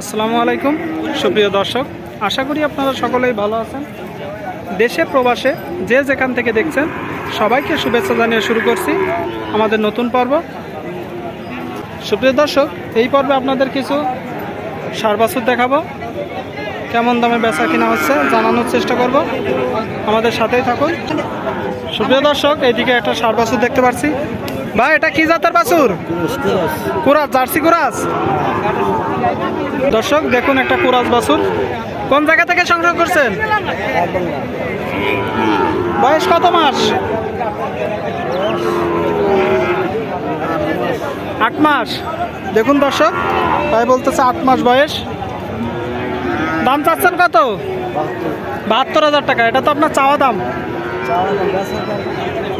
আসসালামু আলাইকুম, সুপ্রিয় দর্শক। আশা করি আপনারা সকলেই ভালো আছেন। দেশে, প্রবাসে যে যেখান থেকে দেখছেন, সবাইকে শুভেচ্ছা জানিয়ে শুরু করছি আমাদের নতুন পর্ব। সুপ্রিয় দর্শক, এই পর্বে আপনাদের কিছু সার বাছুর দেখাবো। কেমন দামে বেচা কিনা হচ্ছে জানানোর চেষ্টা করব। আমাদের সাথেই থাকুন। সুপ্রিয় দর্শক, এইদিকে একটা সার বাছুর দেখতে পাচ্ছি ভাই, এটা কি জাতের বাছুর? কুরাজ, জার্সি কুরাজ? দর্শক, দেখুন একটা কুরাজ বাছুর। কোন জায়গা থেকে সংগ্রহ করছেন? বয়স কত মাস? আট মাস। দেখুন দর্শক, ভাই বলতেছে আট মাস বয়স। দাম চাচ্ছেন কত? বাহাত্তর হাজার টাকা। এটা তো আপনার চাওয়া দাম।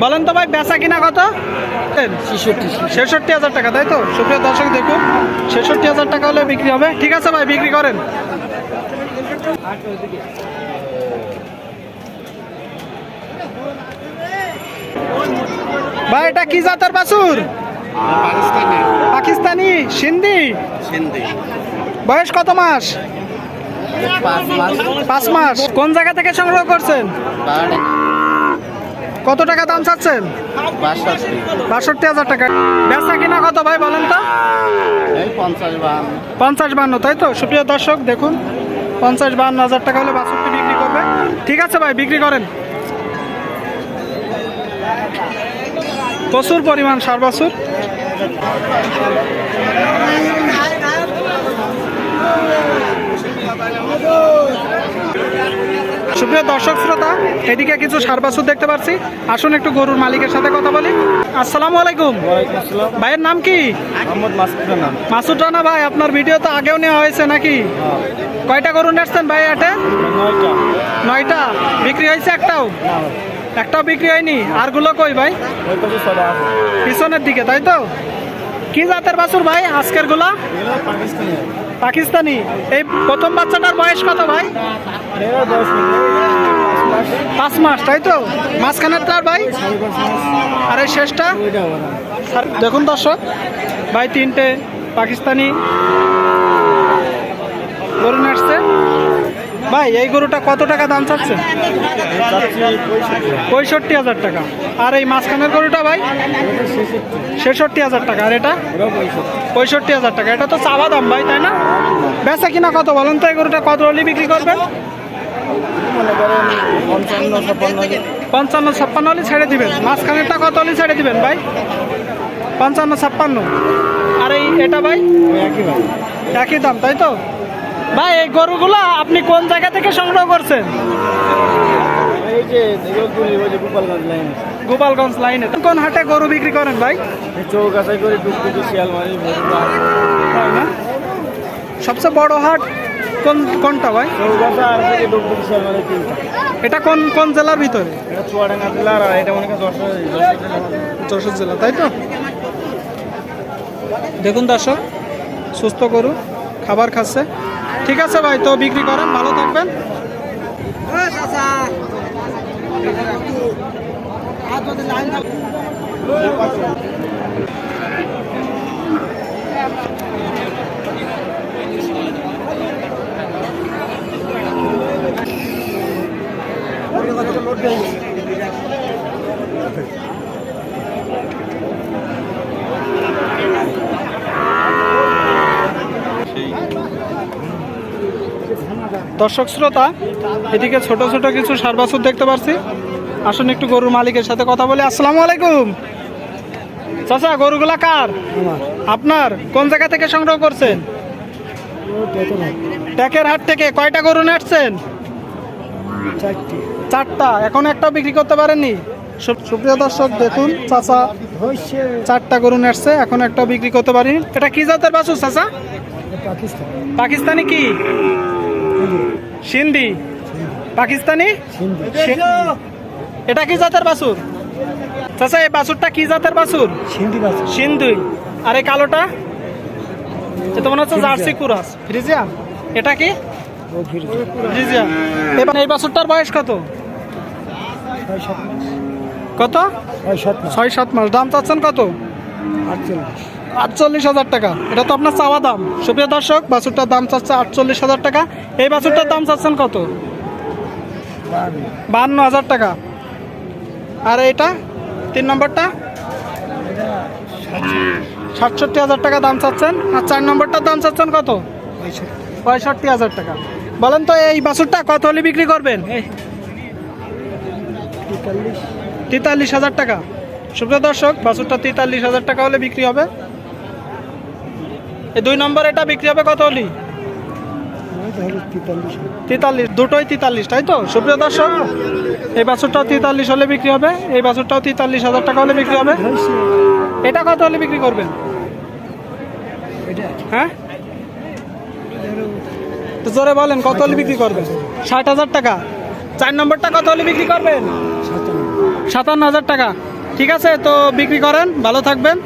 বলেন তো ভাই বেচা কিনা কত? ছেষট্টি হাজার টাকা তাই তো? সুপ্রিয় দর্শক দেখুন ছেষট্টি হাজার টাকা হলে বিক্রি হবে। ঠিক আছে ভাই বিক্রি করেন। ভাই এটা কি জাতের বাছুর? পাকিস্তানি সিন্ধি? সিন্ধি বয়স কত মাস? পাঁচ মাস। কোন জায়গা থেকে সংগ্রহ করছেন? কত টাকা দাম চাচ্ছেন? বাষট্টি। বাষট্টি হাজার টাকা। বেচা কিনা কত ভাই বলেন তো? পঞ্চাশ বান্ন তাই তো? সুপ্রিয় দর্শক দেখুন পঞ্চাশ বান্ন হাজার টাকা হলে বাছুরটি বিক্রি করবে। ঠিক আছে ভাই বিক্রি করেন। প্রচুর পরিমাণ সার বাছুর। সুপ্রিয় দর্শক শ্রোতা এদিকে কিছু সার বাছুর দেখতে পাচ্ছি আসুন একটু গরুর মালিকের সাথে কথা বলি। আসসালামু আলাইকুম। ভাইয়ের নাম কি? মাসুদ রানা ভাই আপনার ভিডিও তো আগেও নেওয়া হয়েছে নাকি? কয়টা গরু নেসছেন ভাই আটে নয়টা। বিক্রি হয়েছে একটাও? একটাও বিক্রি হয়নি। আরগুলো কই ভাই? পিছনের দিকে তাই তো? কি জাতের বাছুর ভাই আজকেরগুলা পাকিস্তানি। এই প্রথম বাচ্চাটার বয়স কত ভাই? পাঁচ মাস, তাই তো? মাঝখানেরটার ভাই? আর এই শেষটা দেখুন দর্শক, ভাই তিনটে পাকিস্তানি গরু নাচছে ভাই, এই গরুটা কত টাকা দাম চাচ্ছে? পঁয়ষট্টি হাজার টাকা। আর এই মাঝখানের গরুটা ভাই? ছেষট্টি হাজার টাকা। আর এটা? পঁয়ষট্টি হাজার টাকা। এটা তো চাওয়া দাম ভাই, তাই না? বেচা কিনা কত বলেন তো? এই গরুটা কত হলে বিক্রি করবেন? মনে করেন পঞ্চান্ন ছাপ্পান্ন পঞ্চান্ন ছাপ্পান্ন হলে ছেড়ে দিবেন। মাঝখানেরটা কত হলে ছেড়ে দিবেন ভাই? পঞ্চান্ন ছাপ্পান্ন। আর এই এটা ভাই? একই ভাই একই দাম তাই তো? ভাই এই গরুগুলো আপনি কোন জায়গা থেকে সংগ্রহ করছেন? এই যে দেগলপুরি ওই যে গোপালগঞ্জ লাইন গোপালগঞ্জ লাইনে কোন হাটে গরু বিক্রি করেন ভাই? চৌকাছাই করে ডুকডুকি শিয়ালমারি তাই না? সবচেয়ে বড় হাট কোন কোনটা ভাই? তিনটা। এটা কোন কোন জেলার ভিতরে? এটা চুয়াডাঙ্গা জেলা আর এটা মনে যশোর যশোর জেলা তাই তো? দেখুন দর্শক সুস্থ করুন খাবার খাচ্ছে। ঠিক আছে ভাই তো বিক্রি করেন ভালো থাকবেন। দর্শক শ্রোতা এদিকে ছোট ছোট কিছু সার বাছুর দেখতে পাচ্ছি আসুন একটু গরুর মালিকের সাথে কথা বলি। আসসালামু আলাইকুম। চাচা গরুগুলা কার? আপনার? কোন জায়গা থেকে সংগ্রহ করছেন? ট্যাকের হাট থেকে কয়টা গরু নেটছেন চারটা। এখন একটা বিক্রি করতে পারেননি? সুপ্রিয় দর্শক দেখুন চাচা চারটা গরু নেটছে এখন একটা বিক্রি করতে পারেনি। এটা কি জাতের বাছুর চাচা? পাকিস্তানি কি? সিন্ধি। পাকিস্তানি? এটা কি জাতের বাসুর চাচা এই বাসুরটা কি জাতের বাসুর সিন্ধি আর এই কালোটা? এটা মনে হচ্ছে জার্সি কুরাস। ফ্রিজিয়ান। এটা কি? এবার এই বাছুরটার বয়স কত? কত? ছয় সাত মাস। ছয় সাত মাস। দাম চাচ্ছেন কত? আটচল্লিশ। আটচল্লিশ হাজার টাকা। এটা তো আপনার চাওয়া দাম। সুপ্রিয় দর্শক, বাছুরটার দাম চাচ্ছে আটচল্লিশ হাজার টাকা। এই বাছুরটার দাম চাচ্ছেন কত? বাহান্ন হাজার টাকা। আর এইটা, তিন নম্বরটা? সাতষট্টি হাজার টাকা দাম চাচ্ছেন। আর চার নম্বরটার দাম চাচ্ছেন কত? পঁয়ষট্টি হাজার টাকা। বলেন তো, এই বাছুরটা কত হলে বিক্রি করবেন? তেতাল্লিশ হাজার টাকা। সুপ্রিয় দর্শক, বাছুরটা তেতাল্লিশ হাজার টাকা হলে বিক্রি হবে। দুই নম্বর এটা বিক্রি হবে কত হলি? তেতাল্লিশ। দুটোই তেতাল্লিশ, তাই তো? সুপ্রিয় দর্শক, এই বাছুরটাও তেতাল্লিশ হলে বিক্রি হবে, এই বাছুরটাও তেতাল্লিশ হাজার টাকা হলে বিক্রি হবে। এটা কত হলে বিক্রি করবেন? হ্যাঁ? তো জোরে বলেন, কত হলে বিক্রি করবেন? ষাট হাজার টাকা। চার নম্বরটা কত হলে বিক্রি করবেন? সাতান্ন হাজার টাকা। ঠিক আছে, তো বিক্রি করেন, ভালো থাকবেন।